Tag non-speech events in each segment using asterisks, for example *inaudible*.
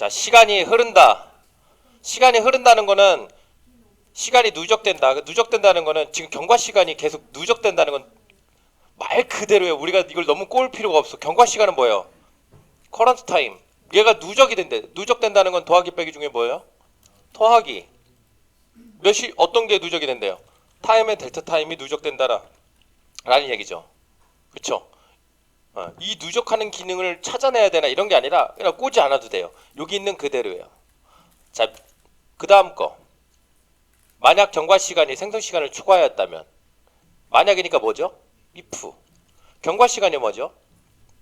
자, 시간이 흐른다. 시간이 흐른다는 거는 시간이 누적된다. 그 누적된다는 거는 지금 경과 시간이 계속 누적된다는 건 말 그대로예요. 우리가 이걸 너무 꼬을 필요가 없어. 경과 시간은 뭐예요? 커런트 타임. 얘가 누적이 된대. 누적된다는 건 더하기 빼기 중에 뭐예요? 더하기. 몇이 어떤 게 누적이 된대요? 타임의 델타 타임이 누적된다라. 라는 얘기죠. 그쵸? 어, 이 누적하는 기능을 찾아내야 되나 이런 게 아니라 그냥 꼬지 않아도 돼요. 여기 있는 그대로예요. 자, 그 다음 거. 만약 경과 시간이 생성 시간을 초과하였다면 만약이니까 뭐죠? if. 경과 시간이 뭐죠?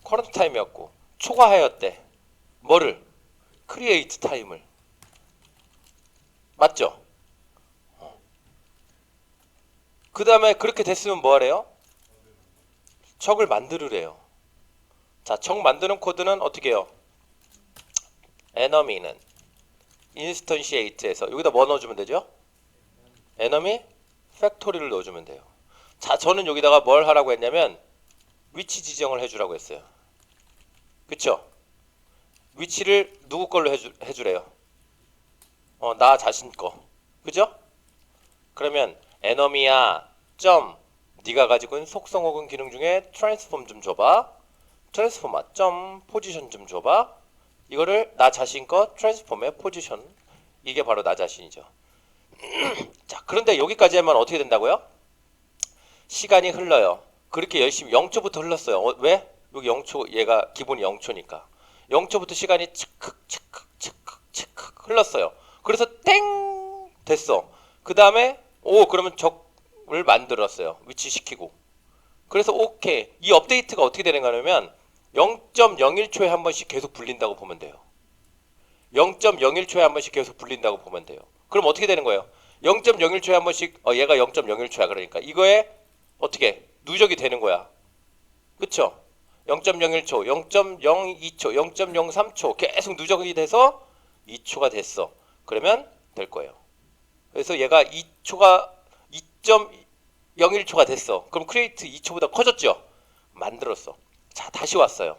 커런트 타임이었고 초과하였대. 뭐를? 크리에이트 타임을. 맞죠? 그 다음에 그렇게 됐으면 뭐 하래요? 척을 만들으래요. 자, 척 만드는 코드는 어떻게 해요? 에너미는 인스턴시에이트에서 여기다 뭐 넣어주면 되죠? 에너미 팩토리를 넣어주면 돼요. 자, 저는 여기다가 뭘 하라고 했냐면 위치 지정을 해주라고 했어요. 그쵸? 위치를 누구 걸로 해주, 해주래요? 어, 나 자신 거. 그죠? 그러면 에너미야 점 네가 가지고 있는 속성 혹은 기능 중에 트랜스폼 좀 줘봐. 트랜스포마 점 포지션 좀 줘봐. 이거를 나 자신 거 트랜스폼의 포지션 이게 바로 나 자신이죠. *clears throat* 자 그런데 여기까지 하면 어떻게 된다고요? 시간이 흘러요. 그렇게 열심히 0초부터 흘렀어요. 어, 왜? 여기 0초 얘가 기본이 0초니까 0초부터 시간이 치크 치크 치크 치크 흘렀어요. 그래서 땡 됐어. 그 다음에 오 그러면 적을 만들었어요. 위치시키고. 그래서 오케이 이 업데이트가 어떻게 되는가 하면 0.01초에 한 번씩 계속 불린다고 보면 돼요. 0.01초에 한 번씩 계속 불린다고 보면 돼요. 그럼 어떻게 되는 거예요? 0.01초에 한 번씩 어 얘가 0.01초야 그러니까 이거에 어떻게 누적이 되는 거야. 그쵸? 0.01초, 0.02초, 0.03초 계속 누적이 돼서 2초가 됐어. 그러면 될 거예요. 그래서 얘가 2초가 2.01초가 됐어. 그럼 크리에이트 2초보다 커졌죠? 만들었어. 자, 다시 왔어요.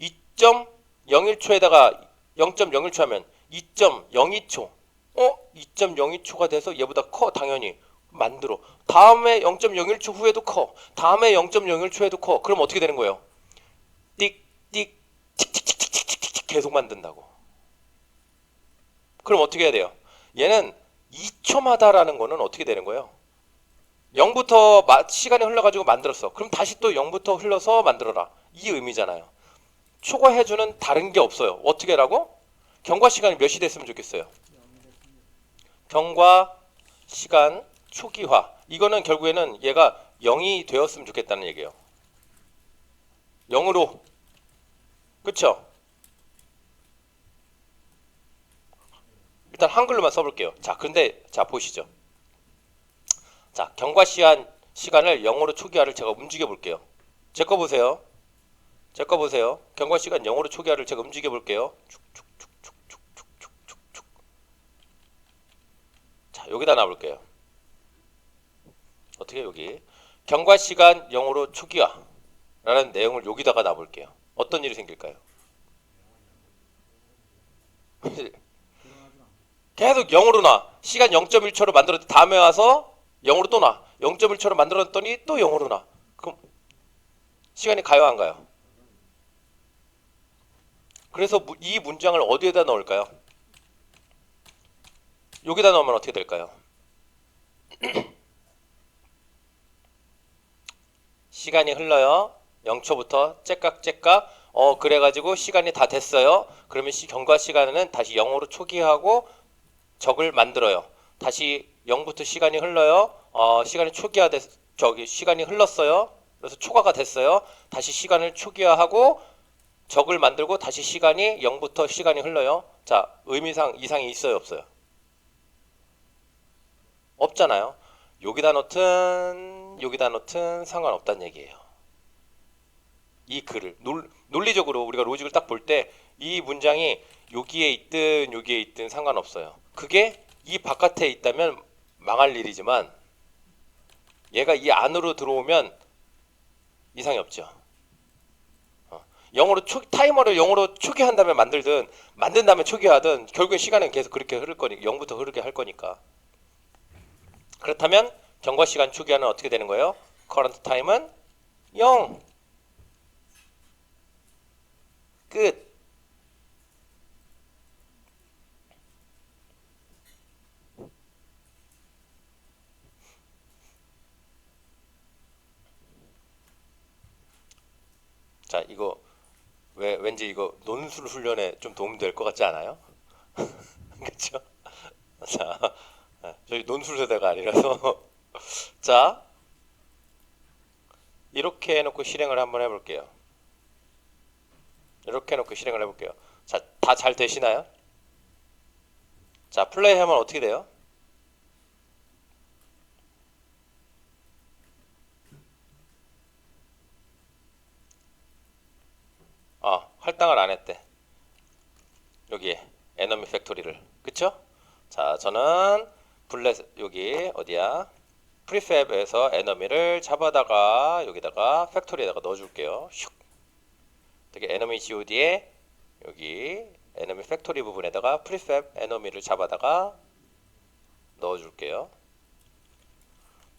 2.01초에다가 0.01초 하면 2.02초. 어? 2.02초가 돼서 얘보다 커 당연히 만들어. 다음에 0.01초 후에도 커. 다음에 0.01초에도 커. 그럼 어떻게 되는 거예요? 띡 띡 틱틱틱틱틱틱 계속 만든다고. 그럼 어떻게 해야 돼요? 얘는 2초마다라는 거는 어떻게 되는 거예요? 0부터 마- 시간이 흘러가지고 만들었어. 그럼 다시 또 0부터 흘러서 만들어라. 이 의미잖아요. 초과해주는 다른 게 없어요. 어떻게 하라고? 경과 시간이 몇이 됐으면 좋겠어요. 경과 시간 초기화. 이거는 결국에는 얘가 0이 되었으면 좋겠다는 얘기예요. 0으로. 그쵸? 일단 한글로만 써볼게요. 자, 근데 자 보시죠. 자, 경과 시간 시간을 0으로 초기화를 제가 움직여 볼게요. 제 거 보세요. 제 거 보세요. 경과 시간 0으로 초기화를 제가 움직여 볼게요. 축축축축축축축축축. 자, 여기다 놔 볼게요. 어떻게 여기 경과 시간 0으로 초기화라는 내용을 여기다가 놔 볼게요. 어떤 일이 생길까요? *laughs* 계속 0으로 놔. 시간 0.1초로 만들었더니 다음에 와서 0으로 또 놔. 0.1초로 만들었더니 또 0으로 놔. 그럼 시간이 가요 안 가요? 그래서 무- 이 문장을 어디에다 넣을까요? 여기다 넣으면 어떻게 될까요? *clears throat* 시간이 흘러요. 0초부터 째깍째깍 어 그래가지고 시간이 다 됐어요. 그러면 시 경과 시간은 다시 0으로 초기화하고 적을 만들어요. 다시 0부터 시간이 흘러요. 어, 시간이 초기화 됐, 저기 시간이 흘렀어요. 그래서 초과가 됐어요. 다시 시간을 초기화하고 적을 만들고 다시 시간이 0부터 시간이 흘러요. 자, 의미상 이상이 있어요, 없어요? 없잖아요. 여기다 넣든 여기다 넣든 상관없다는 얘기예요. 이 글을 논, 논리적으로 우리가 로직을 딱 볼 때 이 문장이 여기에 있든 여기에 있든 상관없어요. 그게 이 바깥에 있다면 망할 일이지만 얘가 이 안으로 들어오면 이상이 없죠. 어, 영어로 초, 타이머를 영어로 초기한 다음에 만들든 만든 다음에 초기하든 결국엔 시간은 계속 그렇게 흐를 거니까 0부터 흐르게 할 거니까 그렇다면 경과 시간 초기화는 어떻게 되는 거예요? current time은 0 끝. 자, 이거 왜 왠지 이거 논술 훈련에 좀 도움될 것 같지 않아요? *laughs* 그렇죠? 자, 아, 저희 논술 세대가 아니라서 *laughs* 자, 이렇게 해놓고 실행을 한번 해볼게요. 이렇게 해놓고 실행을 해볼게요. 자, 다 잘 되시나요? 자, 플레이 하면 어떻게 돼요? 아, 할당을 안 했대. 여기에 에너미 팩토리를. 그쵸? 자, 저는 블렛 여기 어디야? 프리팹에서 에너미를 잡아다가 여기다가 팩토리에다가 넣어줄게요. 슉. 되게 에너미 god에 여기 에너미 팩토리 부분에다가 프리팹 에너미를 잡아다가 넣어줄게요.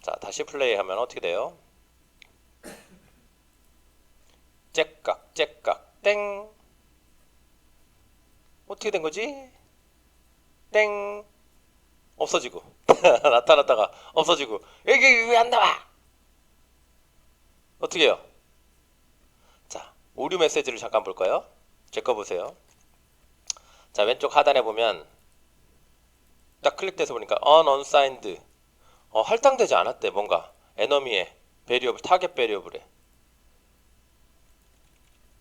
자, 다시 플레이하면 어떻게 돼요? 째깍 째깍 땡 어떻게 된 거지? 땡 없어지고 *laughs* 나타났다가 없어지고 여기 왜안 나와? 어떻게 해요? 자 오류 메시지를 잠깐 볼까요? 제 거 보세요. 자 왼쪽 하단에 보면 딱 클릭돼서 보니까 ununsigned 어, 할당되지 않았대 뭔가 에너미의 베리어블 타겟 베리어블에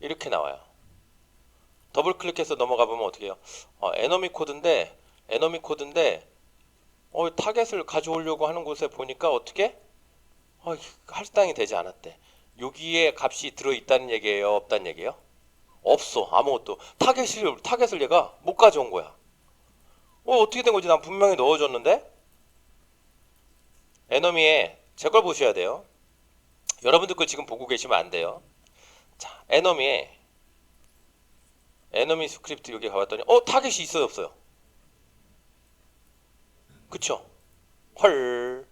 이렇게 나와요. 더블 클릭해서 넘어가 보면 어떻게 해요? 어, 에너미 코드인데 에너미 코드인데 어, 타겟을 가져오려고 하는 곳에 보니까 어떻게 어, 할당이 되지 않았대. 여기에 값이 들어 있다는 얘기예요, 없다는 얘기예요? 없어 아무것도 타겟을 타겟을 얘가 못 가져온 거야. 어 어떻게 된 거지? 난 분명히 넣어 줬는데 에너미에 제 걸 보셔야 돼요. 여러분들 거 지금 보고 계시면 안 돼요. 자, 에너미에 에너미 스크립트 여기 가봤더니 어 타겟이 있어요 없어요? 그쵸? 헐.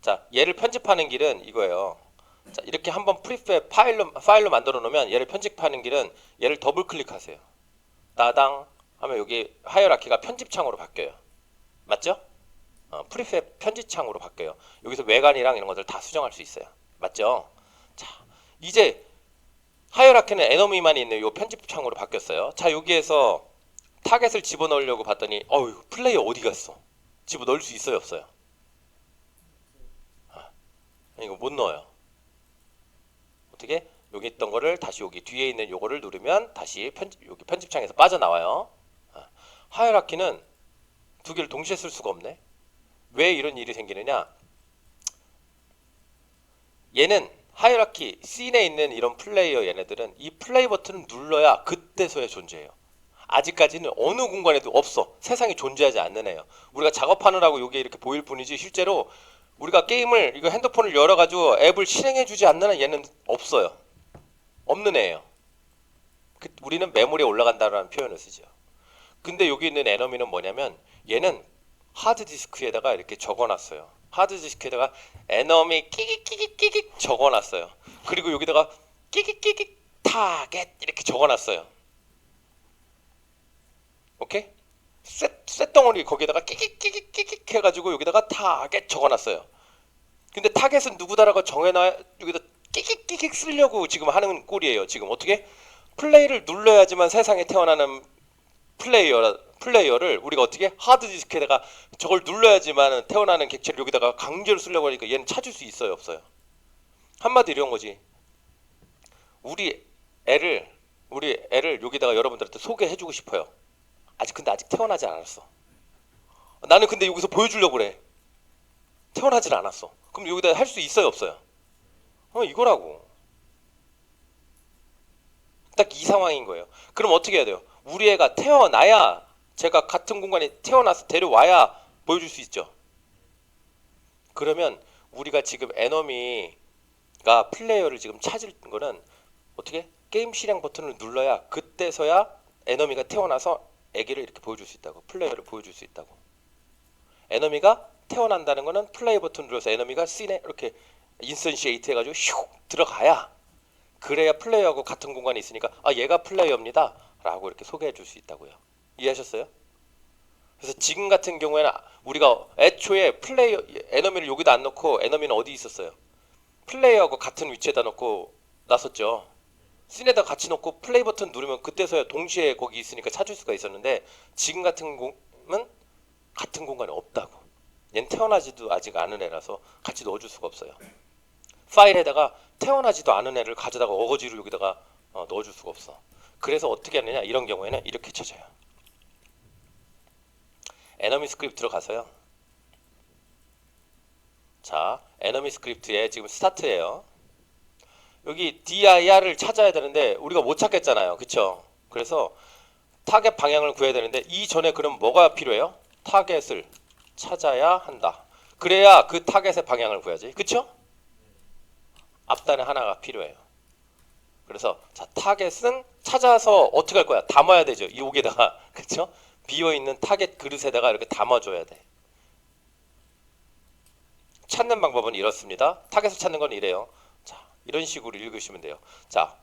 자, 얘를 편집하는 길은 이거예요. 자, 이렇게 한번 프리팹 파일로 파일로 만들어 놓으면 얘를 편집하는 길은 얘를 더블 클릭하세요. 따당 하면 여기 하이어라키가 편집창으로 바뀌어요. 맞죠? 어, 프리팹 편집창으로 바뀌어요. 여기서 외관이랑 이런 것들 다 수정할 수 있어요. 맞죠? 자, 이제 하이어라키는 에너미만 있는 요 편집창으로 바뀌었어요. 자, 여기에서 타겟을 집어넣으려고 봤더니 어휴, 플레이어 어디 갔어? 집어넣을 수 있어요, 없어요? 아, 이거 못 넣어요. 어떻게? 여기 있던 거를 다시 여기 뒤에 있는 요거를 누르면 다시 편집 여기 편집창에서 빠져나와요. 아, 하이어라키는 두 개를 동시에 쓸 수가 없네. 왜 이런 일이 생기느냐? 얘는 하이어라키 씬에 있는 이런 플레이어 얘네들은 이 플레이 버튼을 눌러야 그때서야 존재해요. 아직까지는 어느 공간에도 없어. 세상에 존재하지 않는 애요. 우리가 작업하느라고 이게 이렇게 보일 뿐이지 실제로 우리가 게임을 이거 핸드폰을 열어가지고 앱을 실행해주지 않는 한 얘는 없어요. 없는 애예요. 그, 우리는 메모리에 올라간다라는 표현을 쓰죠. 근데 여기 있는 에너미는 뭐냐면 얘는 하드 디스크에다가 이렇게 적어놨어요. 하드 디스크에다가 에너미 끼깃끼깃끼깃 적어놨어요. 그리고 여기다가 끼깃끼깃 타겟 이렇게 적어놨어요. 오케이? 쇳, 쇳덩어리 거기에다가 끼깃끼깃끼깃 해가지고 여기다가 타겟 적어놨어요. 근데 타겟은 누구다라고 정해놔 여기다 끼깃끼깃 쓰려고 지금 하는 꼴이에요. 지금 어떻게? 플레이를 눌러야지만 세상에 태어나는 플레이어 플레이어를 우리가 어떻게 하드 디스크에다가 저걸 눌러야지만 태어나는 객체를 여기다가 강제로 쓰려고 하니까 얘는 찾을 수 있어요, 없어요? 한마디 이런 거지. 우리 애를 우리 애를 여기다가 여러분들한테 소개해주고 싶어요. 아직 근데 아직 태어나지 않았어. 나는 근데 여기서 보여주려고 그래. 태어나질 않았어. 그럼 여기다 할 수 있어요, 없어요? 어 이거라고. 딱 이 상황인 거예요. 그럼 어떻게 해야 돼요? 우리 애가 태어나야 제가 같은 공간에 태어나서 데려와야 보여줄 수 있죠. 그러면 우리가 지금 에너미 플레이어를 지금 찾을 거는 어떻게? 게임 실행 버튼을 눌러야 그때서야 에너미가 태어나서 애기를 이렇게 보여줄 수 있다고 플레이어를 보여줄 수 있다고. 에너미가 태어난다는 거는 플레이 버튼 눌러서 에너미가 씬에 이렇게 인센시에이트 해가지고 슉 들어가야 그래야 플레이어하고 같은 공간에 있으니까 아 얘가 플레이어입니다 라고 이렇게 소개해 줄 수 있다고요 이해하셨어요? 그래서 지금 같은 경우에는 우리가 애초에 플레이어 에너미를 여기다 안 넣고 에너미는 어디 있었어요? 플레이어하고 같은 위치에다 놓고 놨었죠. 씬에다 같이 놓고 플레이 버튼 누르면 그때서야 동시에 거기 있으니까 찾을 수가 있었는데 지금 같은 공은 같은 공간에 없다고. 얘는 태어나지도 아직 않은 애라서 같이 넣어줄 수가 없어요. 파일에다가 태어나지도 않은 애를 가져다가 어거지로 여기다가 어, 넣어줄 수가 없어. 그래서 어떻게 하느냐 이런 경우에는 이렇게 찾아요. 에너미 스크립트 들어가서요. 자, 에너미 스크립트에 지금 스타트예요. 여기 dir을 찾아야 되는데 우리가 못 찾겠잖아요. 그쵸? 그래서 타겟 방향을 구해야 되는데 이 전에 그럼 뭐가 필요해요? 타겟을 찾아야 한다. 그래야 그 타겟의 방향을 구해야지. 그쵸? 앞단에 하나가 필요해요. 그래서 자 타겟은 찾아서 어떻게 할 거야? 담아야 되죠. 이 여기다가 *laughs* 그쵸? 비어 있는 타겟 그릇에다가 이렇게 담아줘야 돼. 찾는 방법은 이렇습니다. 타겟을 찾는 건 이래요. 자, 이런 식으로 읽으시면 돼요. 자,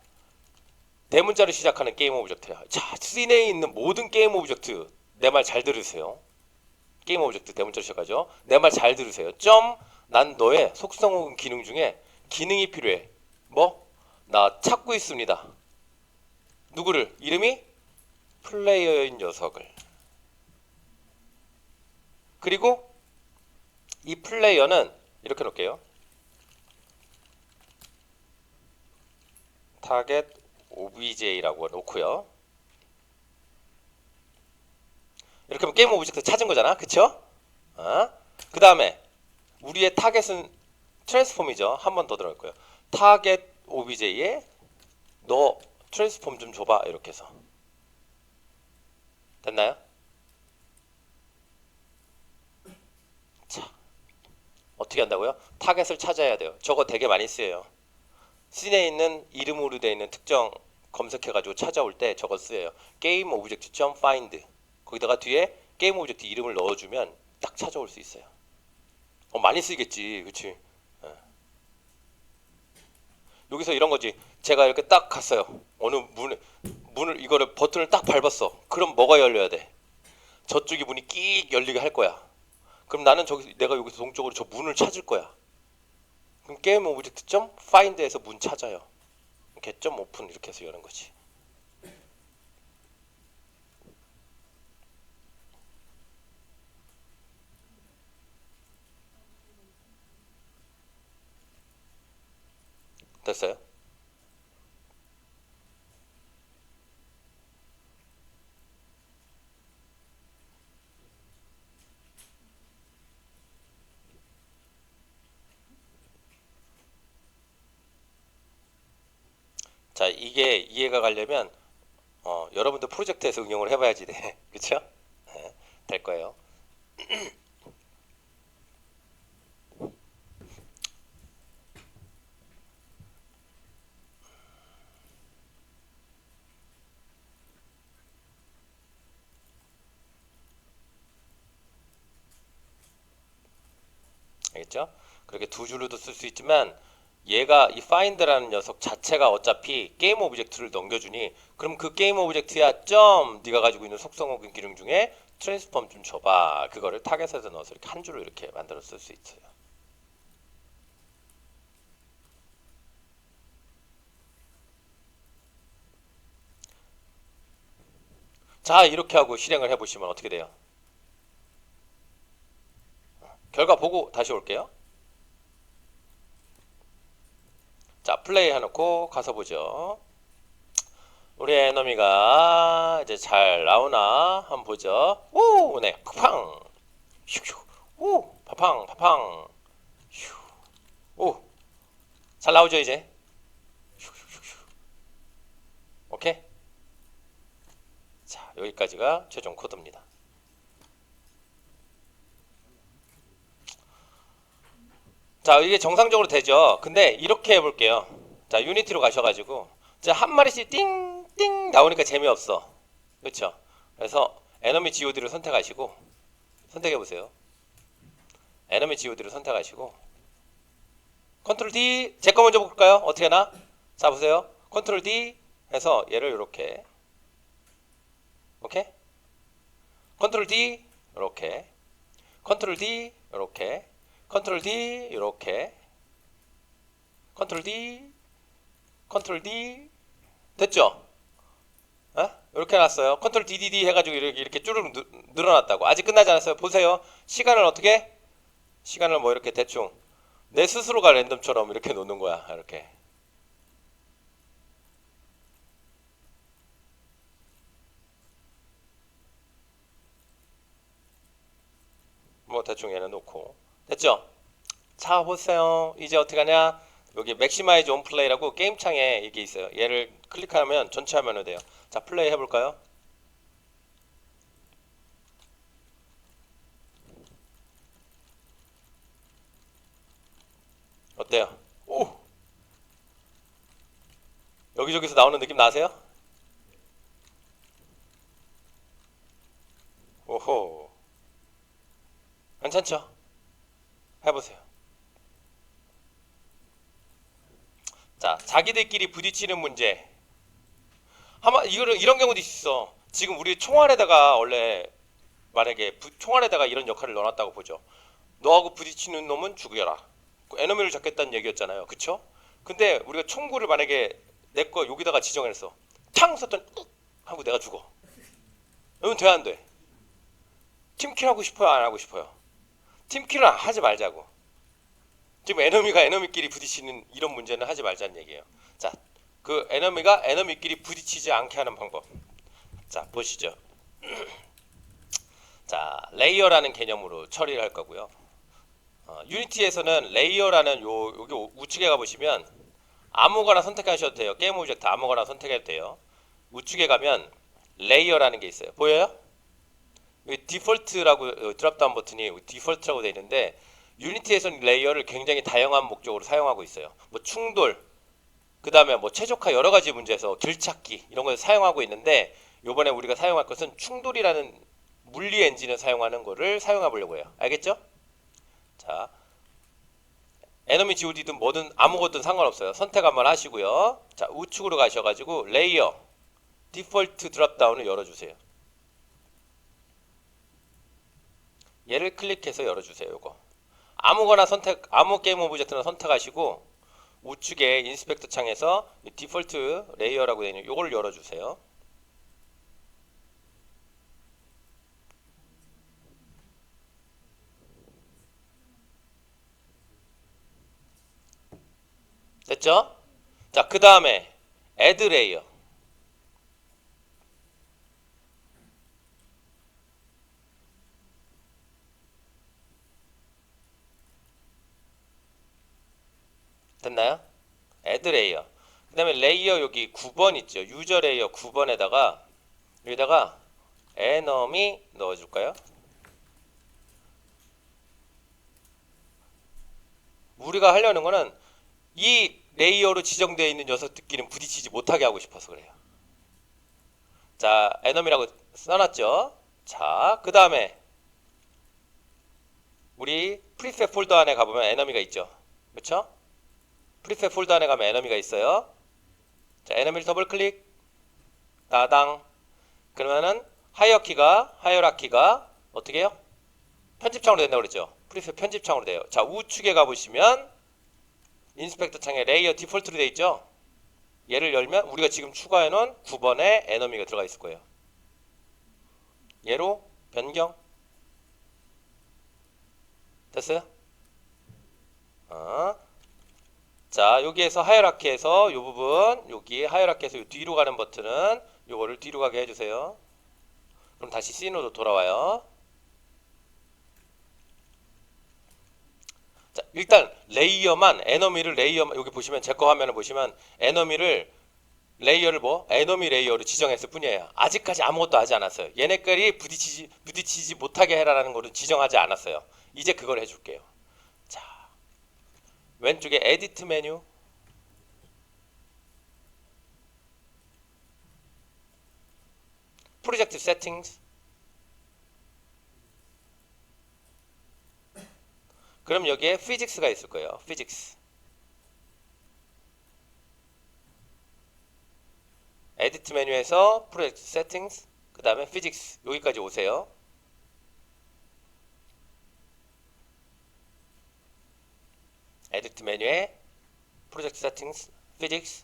대문자로 시작하는 게임 오브젝트야. 자, 씬에 있는 모든 게임 오브젝트 내 말 잘 들으세요. 게임 오브젝트 대문자로 시작하죠. 내 말 잘 들으세요. 점, 난 너의 속성 혹은 기능 중에 기능이 필요해. 뭐? 나 찾고 있습니다. 누구를? 이름이 플레이어인 녀석을. 그리고 이 플레이어는 이렇게 놓을게요. 타겟 obj라고 놓고요. 이렇게 하면 게임 오브젝트 찾은 거잖아. 그쵸? 어? 그 다음에 우리의 타겟은 트랜스폼이죠. 한 번 더 들어갈 거예요. 타겟 obj에 너 트랜스폼 좀 줘봐. 이렇게 해서. 됐나요? 어떻게 한다고요? 타겟을 찾아야 돼요. 저거 되게 많이 쓰여요. 씬에 있는 이름으로 되어 있는 특정 검색해가지고 찾아올 때 저거 쓰여요. 게임 오브젝트 find 거기다가 뒤에 게임 오브젝트 이름을 넣어주면 딱 찾아올 수 있어요. 어, 많이 쓰겠지, 그렇지? 여기서 이런 거지. 제가 이렇게 딱 갔어요. 어느 문에 문을 이거를 버튼을 딱 밟았어. 그럼 뭐가 열려야 돼? 저쪽이 문이 끼익 열리게 할 거야. 그럼 나는 저기 내가 여기서 동쪽으로 저 문을 찾을 거야. 그럼 게임 오브젝트 점 find에서 문 찾아요. 개점 오픈 이렇게 해서 여는 거지. 됐어요? 자, 이게 이해가 가려면 어, 여러분도 프로젝트에서 응용을 해봐야지 돼. *laughs* 그쵸? 네, 될 거예요. 알겠죠? 그렇게 두 줄로도 쓸 수 있지만 얘가 이 find라는 녀석 자체가 어차피 게임 오브젝트를 넘겨주니 그럼 그 게임 오브젝트야 점 네가 가지고 있는 속성 혹은 기능 중에 트랜스폼 좀 줘봐. 그거를 타겟에서 넣어서 이렇게 한 줄로 이렇게 만들어 쓸 수 있어요. 자 이렇게 하고 실행을 해보시면 어떻게 돼요? 결과 보고 다시 올게요 자, 플레이 해놓고 가서 보죠. 우리 에너미가 이제 잘 나오나 한번 보죠. 오, 네, 팡, 슉슉, 오, 파팡, 파팡, 슉, 오, 잘 나오죠 이제. 슉슉슉슉. 오케이. 자, 여기까지가 최종 코드입니다. 자, 이게 정상적으로 되죠. 근데 이렇게 해볼게요. 자, 유니티로 가셔가지고 자, 한 마리씩 띵띵 나오니까 재미없어. 그렇죠? 그래서 에너미 GOD를 선택하시고 선택해 보세요. 에너미 GOD를 선택하시고 컨트롤 D 제 거 먼저 볼까요? 어떻게 하나? 자 보세요. 컨트롤 D 해서 얘를 이렇게 오케이? 컨트롤 D 이렇게 컨트롤 D 이렇게 컨트롤 D 이렇게 컨트롤 D 컨트롤 D 됐죠? 어? 이렇게 놨어요. 컨트롤 DDD 해가지고 이렇게, 이렇게 쭈르륵 늘- 늘어났다고. 아직 끝나지 않았어요. 보세요. 시간을 어떻게? 시간을 뭐 이렇게 대충 내 스스로가 랜덤처럼 이렇게 놓는 거야. 이렇게. 뭐 대충 얘는 놓고 됐죠? 자 보세요. 이제 어떻게 하냐? 여기 맥시마이즈 온 플레이라고 게임 창에 이게 있어요. 얘를 클릭하면 전체 화면으로 돼요. 자 플레이 해볼까요? 어때요? 오! 여기저기서 나오는 느낌 나세요? 오호. 괜찮죠? 해보세요. 자, 자기들끼리 부딪히는 문제. 아마 이거는 이런 경우도 있어. 지금 우리 총알에다가 원래 만약에 부- 총알에다가 이런 역할을 넣어놨다고 보죠. 너하고 부딪히는 놈은 죽여라. 그 에너미를 잡겠다는 얘기였잖아요. 그쵸? 근데 우리가 총구를 만약에 내 거 여기다가 지정했어. 탕 쐈더니 욱 하고 내가 죽어. 이건 돼안 돼? 팀킬 하고 싶어요? 안 하고 싶어요? 팀킬은 하지 말자고. 지금 에너미가 에너미끼리 부딪히는 이런 문제는 하지 말자는 얘기예요. 자, 그 에너미가 에너미끼리 부딪히지 않게 하는 방법. 자, 보시죠. *clears throat* 자, 레이어라는 개념으로 처리를 할 거고요. 어, 유니티에서는 레이어라는 요 여기 우- 우측에 가 보시면 아무거나 선택하셔도 돼요. 게임 오브젝트 아무거나 선택해도 돼요. 우측에 가면 레이어라는 게 있어요. 보여요? 디폴트라고 어, 드랍다운 버튼이 디폴트라고 되어 있는데 유니티에서는 레이어를 굉장히 다양한 목적으로 사용하고 있어요. 뭐 충돌, 그 다음에 뭐 최적화 여러 가지 문제에서 길찾기 이런 걸 사용하고 있는데 요번에 우리가 사용할 것은 충돌이라는 물리 엔진을 사용하는 거를 사용해 보려고 해요. 알겠죠? 자, 에너미 GOD든 뭐든 아무것든 상관없어요. 선택 한번 하시고요. 자, 우측으로 가셔가지고 레이어 디폴트 드랍다운을 열어주세요. 얘를 클릭해서 열어주세요. 요거 아무거나 선택 아무 게임 오브젝트나 선택하시고 우측에 인스펙터 창에서 이 디폴트 레이어라고 되어 있는 요걸 열어주세요. 됐죠? 자, 그 다음에 add 레 됐나요? add 레이어. 그 다음에 레이어 여기 9번 있죠. 유저 레이어 9번에다가 여기다가 에너미 넣어줄까요? 우리가 하려는 거는 이 레이어로 지정되어 있는 녀석들끼리는 부딪히지 못하게 하고 싶어서 그래요. 자, 에너미라고 써놨죠? 자, 그 다음에 우리 프리셋 폴더 안에 가보면 에너미가 있죠. 그렇죠? 프리셋 폴더 안에 가면 에너미가 있어요. 자, 에너미를 더블 클릭. 따당. 그러면은 하이어키가 하이어라키가 어떻게 해요? 편집창으로 된다고 그랬죠. 프리셋 편집창으로 돼요. 자, 우측에 가 보시면 인스펙터 창에 레이어 디폴트로 되어 있죠. 얘를 열면 우리가 지금 추가해 놓은 9번에 에너미가 들어가 있을 거예요. 얘로 변경. 됐어요? 어. 자, 여기에서 하이라키에서 이 부분, 여기 하이라키에서 요 뒤로 가는 버튼은 요거를 뒤로 가게 해주세요. 그럼 다시 C노도 돌아와요. 자, 일단 레이어만 에너미를 레이어만 여기 보시면 제 거 화면을 보시면 에너미를 레이어를 뭐 에너미 레이어로 지정했을 뿐이에요. 아직까지 아무것도 하지 않았어요. 얘네끼리 부딪히지 부딪히지 못하게 해라라는 거를 지정하지 않았어요. 이제 그걸 해줄게요. 자, 왼쪽에 에디트 메뉴 프로젝트 세팅스 그럼 여기에 피직스가 있을 거예요. 피직스 에디트 메뉴에서 프로젝트 세팅스 그 다음에 피직스 여기까지 오세요. 에디트 메뉴에 프로젝트 세팅스 피직스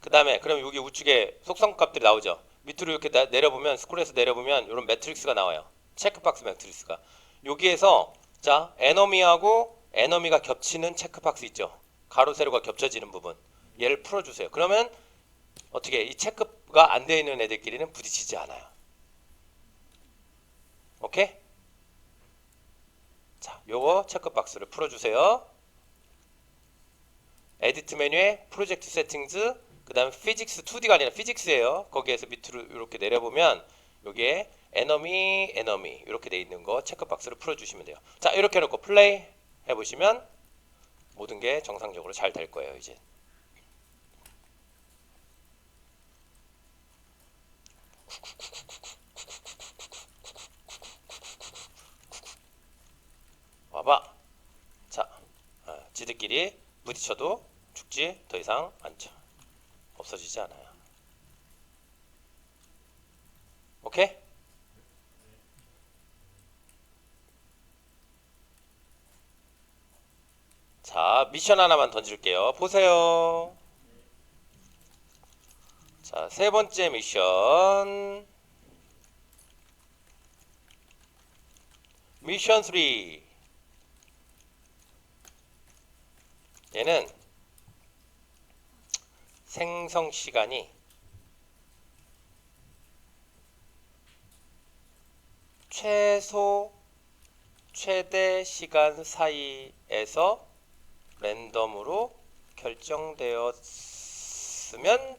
그 다음에 그럼 여기 우측에 속성 값들이 나오죠. 밑으로 이렇게 나- 내려보면 스크롤에서 내려보면 이런 매트릭스가 나와요. 체크박스 매트릭스가 여기에서 자 에너미하고 에너미가 겹치는 체크박스 있죠. 가로 세로가 겹쳐지는 부분 얘를 풀어주세요. 그러면 어떻게 이 체크가 안 되어 있는 애들끼리는 부딪히지 않아요. 오케이? 자, 요거 체크박스를 풀어주세요. 에디트 메뉴에 프로젝트 세팅즈 그 다음에 피직스 2D가 아니라 피직스예요. 거기에서 밑으로 이렇게 내려보면 여기에 에너미 에너미 이렇게 돼 있는 거 체크박스를 풀어주시면 돼요. 자 이렇게 해놓고 플레이 해보시면 모든 게 정상적으로 잘 될 거예요 이제. 와봐. 자, 어, 지들끼리 부딪혀도 죽지 더 이상 않죠. 없어지지 않아요. 오케이? 자, 미션 하나만 던질게요. 보세요. 자, 세 번째 미션. 미션 3. 얘는 생성 시간이 최소 최대 시간 사이에서 랜덤으로 결정되었으면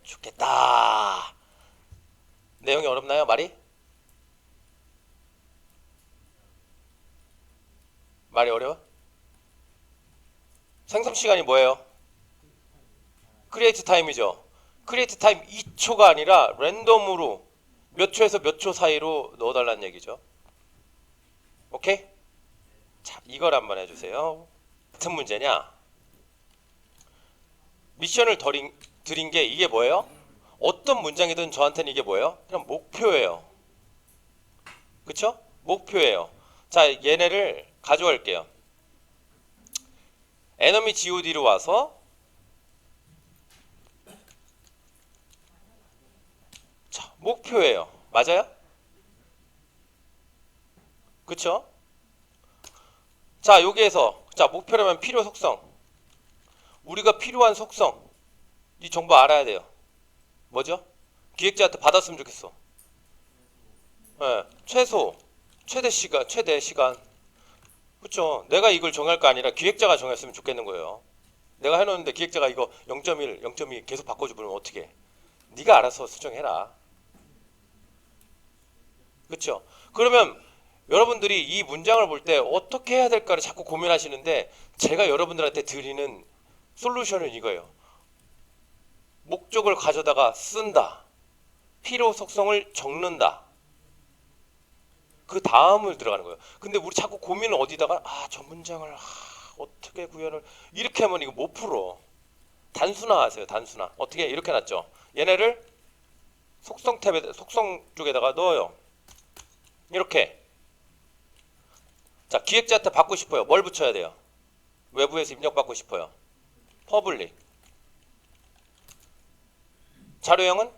좋겠다. 내용이 어렵나요, 말이? 말이 어려워? 생성 시간이 뭐예요? 크리에이트 타임이죠. 크리에이트 타임 2초가 아니라 랜덤으로 몇 초에서 몇 초 사이로 넣어달라는 얘기죠. 오케이? 자, 이걸 한번 해주세요. 같은 문제냐? 미션을 드린, 드린 게 이게 뭐예요? 어떤 문장이든 저한테는 이게 뭐예요? 그냥 목표예요. 그쵸? 목표예요. 자, 얘네를 가져갈게요. 에너미 god로 와서 자, 목표예요. 맞아요? 그쵸? 자, 여기에서 자, 목표라면 필요 속성. 우리가 필요한 속성. 이 정보 알아야 돼요. 뭐죠? 기획자한테 받았으면 좋겠어. 예, 최소, 최대 시간, 최대 시간. 그쵸? 내가 이걸 정할 거 아니라 기획자가 정했으면 좋겠는 거예요. 내가 해놓는데 기획자가 이거 0.1, 0.2 계속 바꿔주면 어떻게? 네가 알아서 수정해라. 그쵸? 그러면 여러분들이 이 문장을 볼 때 어떻게 해야 될까를 자꾸 고민하시는데 제가 여러분들한테 드리는 솔루션은 이거예요. 목적을 가져다가 쓴다. 필요 속성을 적는다. 그 다음을 들어가는 거예요. 근데 우리 자꾸 고민을 어디다가 아 저 문장을 아, 어떻게 구현을 이렇게 하면 이거 못 풀어. 단순화하세요. 단순화. 어떻게 이렇게 놨죠. 얘네를 속성 탭에 속성 쪽에다가 넣어요. 이렇게. 자 기획자한테 받고 싶어요. 뭘 붙여야 돼요? 외부에서 입력받고 싶어요. 퍼블릭. 자료형은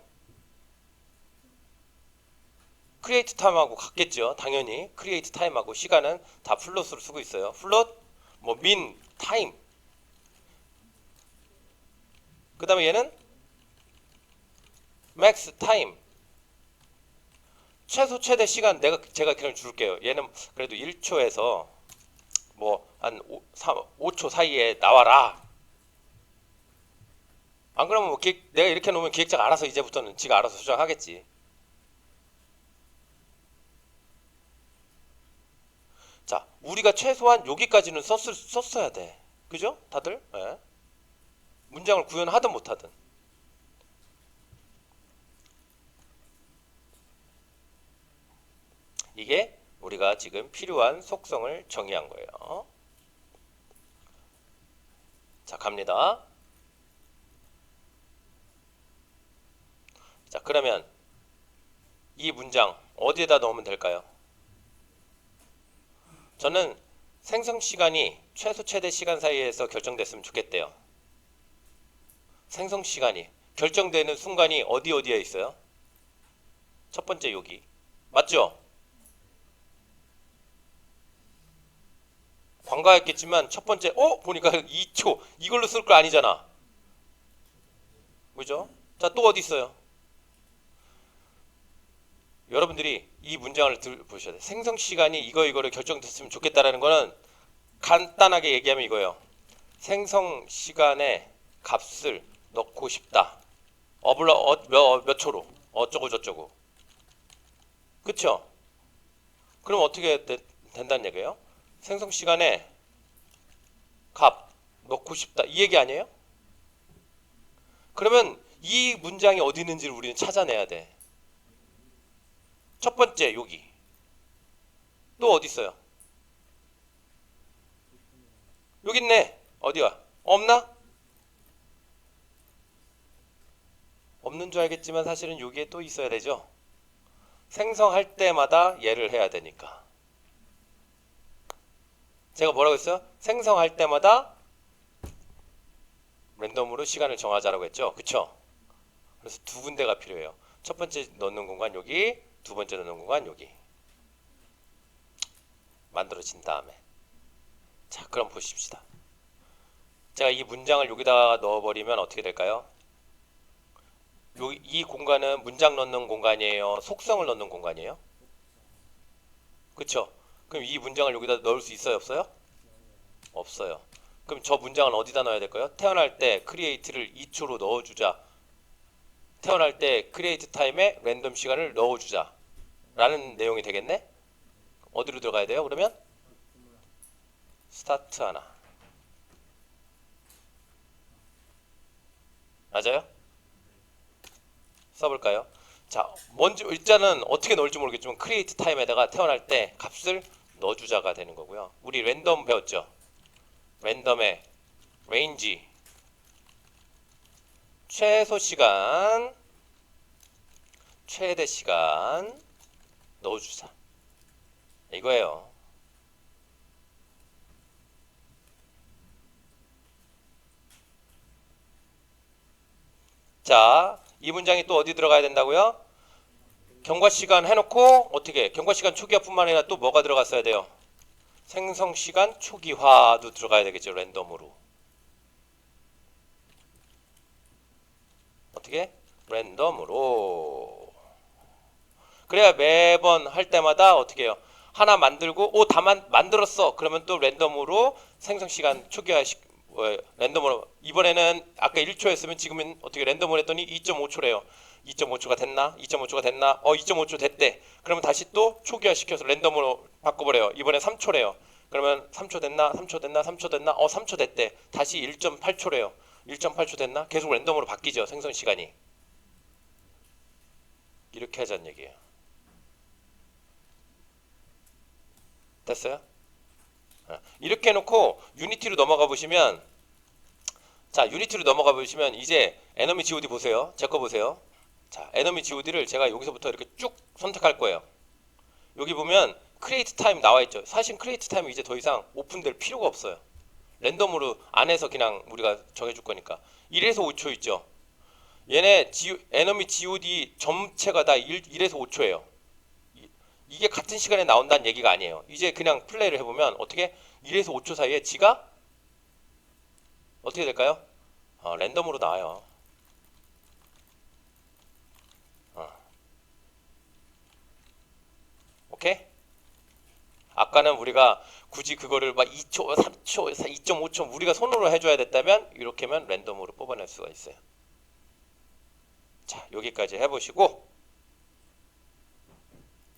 크리에이트 타임하고 같겠죠. 당연히 크리에이트 타임하고 시간은 다 플롯으로 쓰고 있어요. 플롯, 뭐 민, 타임. 그 다음에 얘는 맥스 타임. 최소 최대 시간 내가 제가 그냥 줄게요. 얘는 그래도 1초에서 뭐 한 5초 사이에 나와라. 안 그러면 뭐 기획, 내가 이렇게 놓으면 기획자가 알아서 이제부터는 지가 알아서 수정하겠지. 자, 우리가 최소한 여기까지는 썼을, 썼어야 돼. 그죠? 다들? 예. 문장을 구현하든 못하든. 이게 우리가 지금 필요한 속성을 정의한 거예요. 자, 갑니다. 자, 그러면 이 문장 어디에다 넣으면 될까요? 저는 생성 시간이 최소 최대 시간 사이에서 결정됐으면 좋겠대요. 생성 시간이 결정되는 순간이 어디 어디에 있어요? 첫 번째 여기. 맞죠? 관가했겠지만 첫 번째 어 보니까 *laughs* 2초 이걸로 쓸 거 아니잖아. 그죠? 자, 또 어디 있어요? 여러분들이 이 문장을 들, 보셔야 돼. 생성 시간이 이거 이거를 결정됐으면 좋겠다라는 거는 간단하게 얘기하면 이거예요. 생성 시간에 값을 넣고 싶다. 어블러 어, 몇, 몇 초로 어쩌고 저쩌고. 그쵸? 그럼 어떻게 되- 된다는 얘기예요? 생성 시간에 값 넣고 싶다. 이 얘기 아니에요? 그러면 이 문장이 어디 있는지를 우리는 찾아내야 돼. 첫 번째 여기 또 어디 있어요? 여기 있네 어디야? 없나? 없는 줄 알겠지만 사실은 여기에 또 있어야 되죠 생성할 때마다 얘를 해야 되니까 제가 뭐라고 했어요? 생성할 때마다 랜덤으로 시간을 정하자라고 했죠 그쵸? 그래서 두 군데가 필요해요 첫 번째 넣는 공간 여기 두 번째 넣는 공간 여기 만들어진 다음에 자 그럼 보십시다 제가 이 문장을 여기다가 넣어버리면 어떻게 될까요? 요, 이 공간은 문장 넣는 공간이에요 속성을 넣는 공간이에요 그쵸? 그럼 이 문장을 여기다 넣을 수 있어요 없어요? 없어요 그럼 저 문장은 어디다 넣어야 될까요? 태어날 때 크리에이트를 2초로 넣어주자 태어날 때 크리에이트 타임에 랜덤 시간을 넣어주자 라는 내용이 되겠네? 어디로 들어가야 돼요 그러면? 스타트 하나 맞아요? 써볼까요? 자 먼저 일단은 어떻게 넣을지 모르겠지만 크리에이트 타임에다가 태어날 때 값을 넣어주자가 되는 거고요 우리 랜덤 배웠죠? 랜덤의 레인지 최소 시간 최대 시간 넣어주자 이거예요 자, 이 문장이 또 어디 들어가야 된다고요? 경과 시간 해놓고 어떻게 경과 시간 초기화뿐만 아니라 또 뭐가 들어갔어야 돼요? 생성 시간 초기화도 들어가야 되겠죠 랜덤으로 어떻게? 랜덤으로 그래야 매번 할 때마다 어떻게 해요? 하나 만들고 오다 만들었어 그러면 또 랜덤으로 생성 시간 초기화 시, 어, 랜덤으로 이번에는 아까 1초였으면 지금은 어떻게 랜덤으로 했더니 2.5초래요 2.5초가 됐나? 2.5초가 됐나? 어 2.5초 됐대 그러면 다시 또 초기화 시켜서 랜덤으로 바꿔버려요 이번에 3초래요 그러면 3초 됐나? 3초 됐나? 3초 됐나? 어 3초 됐대 다시 1.8초래요 1.8초 됐나? 계속 랜덤으로 바뀌죠 생성 시간이 이렇게 하자는 얘기예요 됐어요? 어, 이렇게 해놓고 유니티로 넘어가 보시면 자 유니티로 넘어가 보시면 이제 에너미 GOD 보세요 제 거 보세요 자 에너미 GOD를 제가 여기서부터 이렇게 쭉 선택할 거예요. 여기 보면 크리에이트 타임 나와 있죠. 사실 크리에이트 타임이 이제 더 이상 오픈될 필요가 없어요. 랜덤으로 안에서 그냥 우리가 정해줄 거니까. 1에서 5초 있죠. 얘네 G, 에너미 GOD 전체가 다 1, 1에서 5초예요. 이게 같은 시간에 나온다는 얘기가 아니에요. 이제 그냥 플레이를 해보면 어떻게? 1에서 5초 사이에 지가 어떻게 될까요? 어, 랜덤으로 나와요. 오케이? 아까는 우리가 굳이 그거를 막 2초, 3초, 2.5초 우리가 손으로 해줘야 됐다면 이렇게면 랜덤으로 뽑아낼 수가 있어요. 자, 여기까지 해보시고